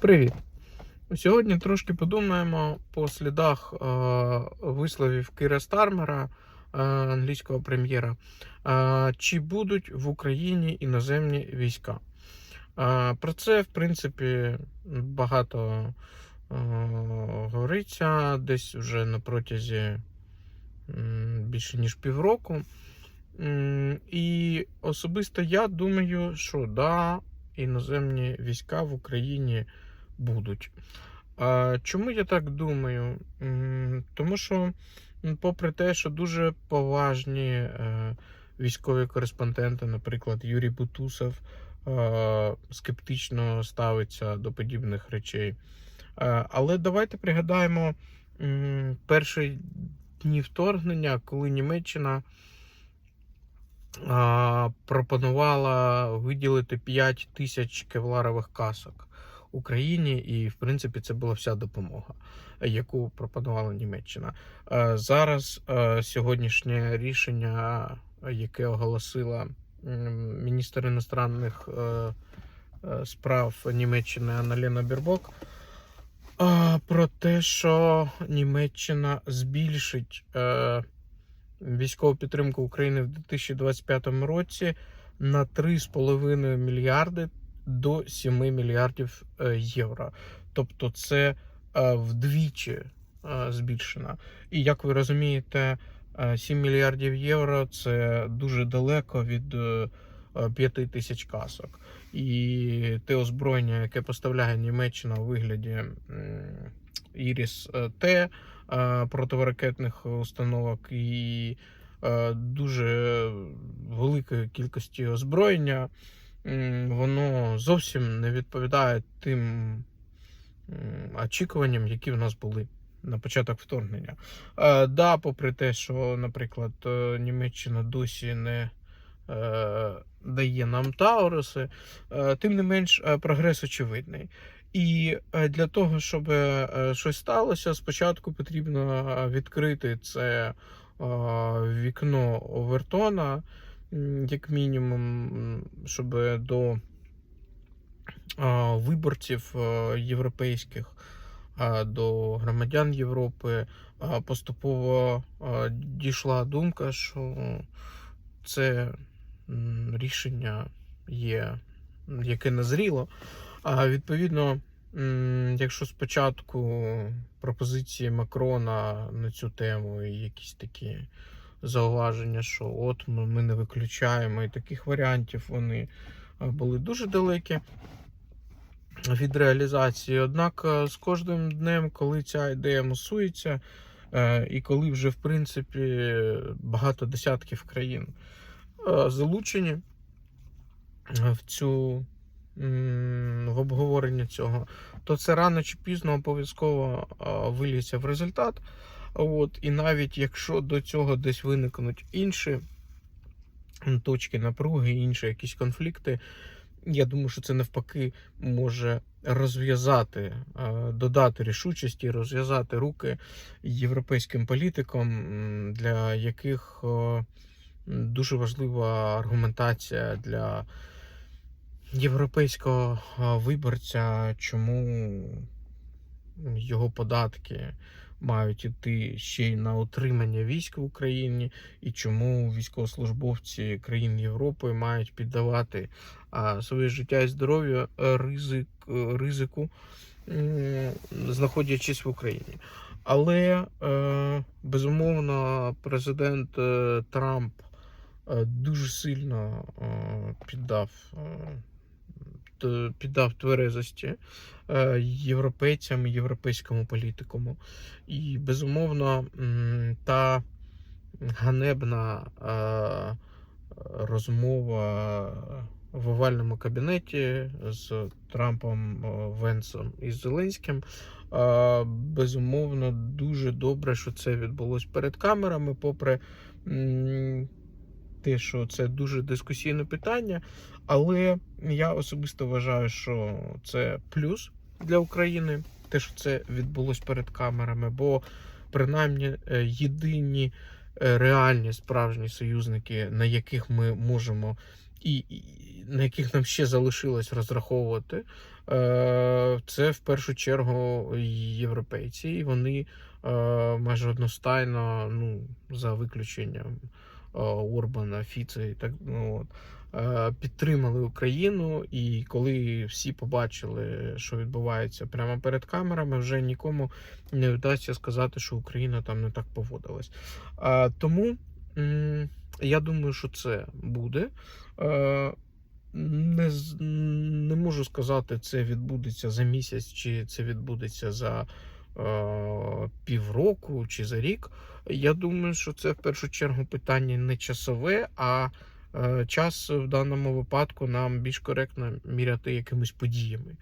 Привіт! Сьогодні трошки подумаємо по слідах е, висловів Кіра Стармера, е, англійського прем'єра, е, чи будуть в Україні іноземні війська. Про це, в принципі, багато говориться десь вже на протязі більше ніж півроку. І особисто я думаю, що да, іноземні війська в Україні будуть. А чому я так думаю? Тому що, попри те, що дуже поважні е, військові кореспонденти, наприклад, Юрій Бутусов, е, скептично ставиться до подібних речей. Е, Але давайте пригадаємо перші дні вторгнення, коли Німеччина пропонувала виділити 5 тисяч кевларових касок Україні, і в принципі це була вся допомога, яку пропонувала Німеччина. Е, Зараз е, сьогоднішнє рішення, яке оголосила міністр іностранних е, справ Німеччини Аналена Бірбок. Про те, що Німеччина збільшить військову підтримку України в 2025 році на 3,5 мільярди до 7 мільярдів е, євро. Тобто це е, вдвічі е, збільшено. І як ви розумієте, е, 7 мільярдів євро це дуже далеко від 5 тисяч касок. І те озброєння, яке поставляє Німеччина у вигляді Іріс Т противоракетних установок і дуже великої кількості озброєння, воно зовсім не відповідає тим очікуванням, які в нас були. На початок вторгнення. Е, да, попри те, що, наприклад, е, Німеччина досі не е, дає нам Тауруси, е, тим не менш е, прогрес очевидний. І е, для того, щоб щось сталося, спочатку потрібно відкрити це вікно Овертона, як мінімум, щоб до виборців е, європейських, до громадян Європи поступово дійшла думка, що це рішення є, яке назріло. А відповідно, якщо спочатку пропозиції Макрона на цю тему і якісь такі зауваження, що от ми, не виключаємо, і таких варіантів вони е, були дуже далекі від реалізації. Однак е, з кожним днем, коли ця ідея мусується, е, і коли вже в принципі багато десятків країн залучені в цю в обговорення цього, то це рано чи пізно обов'язково виліться в результат. От, і навіть якщо до цього десь виникнуть інші точки напруги, інші якісь конфлікти, я думаю, що це навпаки може розв'язати, е, додати рішучості, розв'язати руки європейським політикам, для яких е, дуже важлива аргументація для європейського виборця, чому його податки мають іти ще й на утримання військ в Україні, і чому військовослужбовці країн Європи мають піддавати своє життя і здоров'я е, ризик, е, ризику, знаходячись в Україні. Але е, безумовно президент Трамп дуже сильно піддав. Е, піддав тверезості е, європейцям і європейському політикуму. І безумовно, та ганебна е, розмова в овальному кабінеті з Трампом, Венсом і Зеленським. Безумовно, дуже добре, що це відбулось перед камерами, попри те, що це дуже дискусійне питання. Але я особисто вважаю, що це плюс для України, те, що це відбулось перед камерами, бо принаймні е, єдині е, реальні справжні союзники, на яких ми можемо і, на яких нам ще залишилось розраховувати, е, це в першу чергу європейці. І вони майже одностайно, ну, за виключенням Орбана, Фіца і так ну, от, е, підтримали Україну. І коли всі побачили, що відбувається прямо перед камерами, вже нікому не вдасться сказати, що Україна там не так поводилась. Е, тому я думаю, що це буде. Е, не, не можу сказати, це відбудеться за місяць, чи це відбудеться за е, півроку чи за рік. Я думаю, що це в першу чергу питання не часове, а е, час в даному випадку нам більш коректно міряти якимись подіями.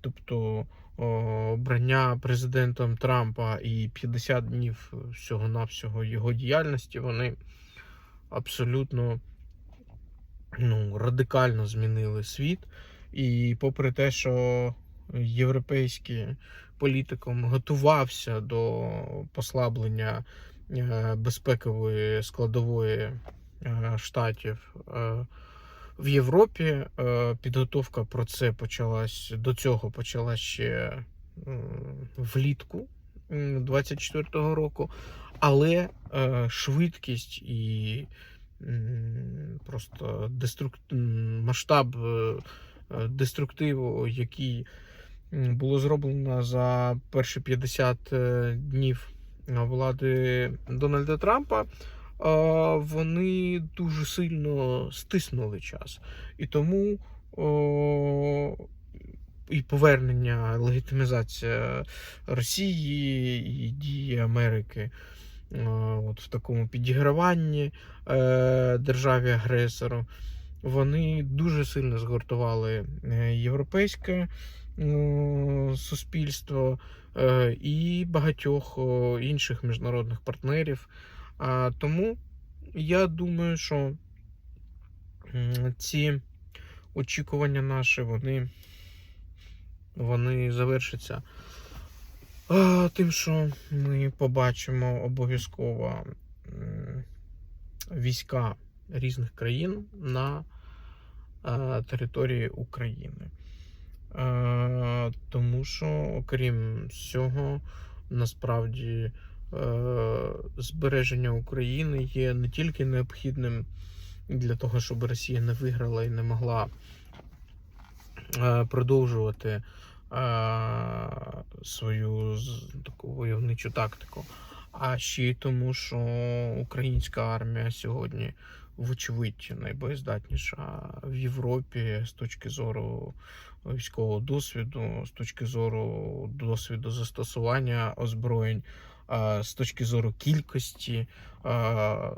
Тобто обрання президентом Трампа і 50 днів всього-навсього його діяльності, вони абсолютно ну, радикально змінили світ. І попри те, що європейський політикум готувався до послаблення е, безпекової складової е, штатів е, в Європі, підготовка про це почалась до цього почалась ще влітку м, 24-го року, але швидкість і просто деструк... масштаб деструктиву, який було зроблено за перші 50 е, днів е, влади Дональда Трампа, е, вони дуже сильно стиснули час. І тому і повернення, легітимізація Росії і дії Америки от в такому підіграванні е, державі-агресору, вони дуже сильно згуртували європейське суспільство е, і багатьох інших міжнародних партнерів. Тому я думаю, що ці очікування наші, вони, вони завершаться тим, що ми побачимо обов'язково війська різних країн на території України. А, тому що, окрім цього, насправді е, збереження України є не тільки необхідним для того, щоб Росія не виграла і не могла е, продовжувати е, свою таку войовничу тактику, а ще й тому, що українська армія сьогодні, вочевидь, найбоєздатніша в Європі з точки зору військового досвіду, з точки зору досвіду застосування озброєнь, з точки зору кількості.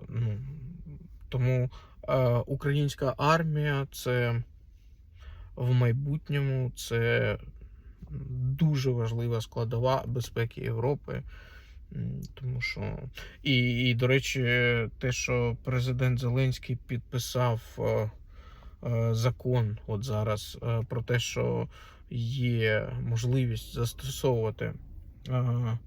Ну, тому українська армія це в майбутньому це дуже важлива складова безпеки Європи. Тому що і, і до речі, те, що президент Зеленський підписав е, е, закон от зараз е, про те, що є можливість застосовувати е,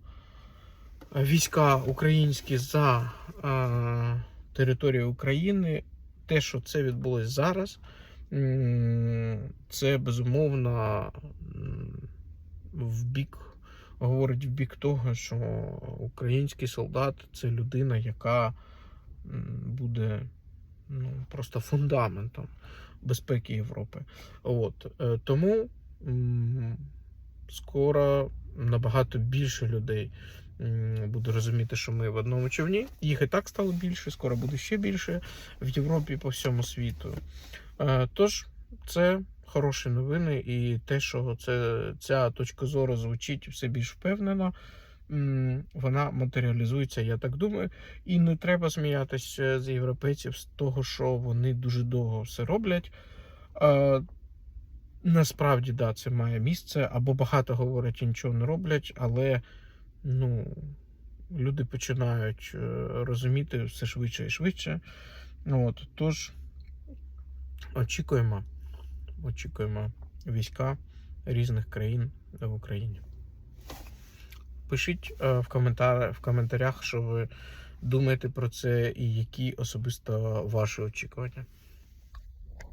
війська українські за е, територію України, те, що це відбулось зараз, м, це безумовно в бік говорить в бік того, що український солдат це людина, яка буде ну, просто фундаментом безпеки Європи. От е, тому скоро набагато більше людей буде розуміти, що ми в одному човні. Їх і так стало більше, скоро буде ще більше в Європі по всьому світу. Е, Тож це хороші новини, і те, що це, ця точка зору звучить все більш впевнено. Вона матеріалізується, я так думаю. І не треба сміятися з європейців з того, що вони дуже довго все роблять. Е, Насправді, да, це має місце, або багато говорять і нічого не роблять, але ну, люди починають е, розуміти все швидше і швидше. От, тож очікуємо, очікуємо війська різних країн в Україні. Пишіть е, в, коментар, в коментарях, що ви думаєте про це і які особисто ваші очікування.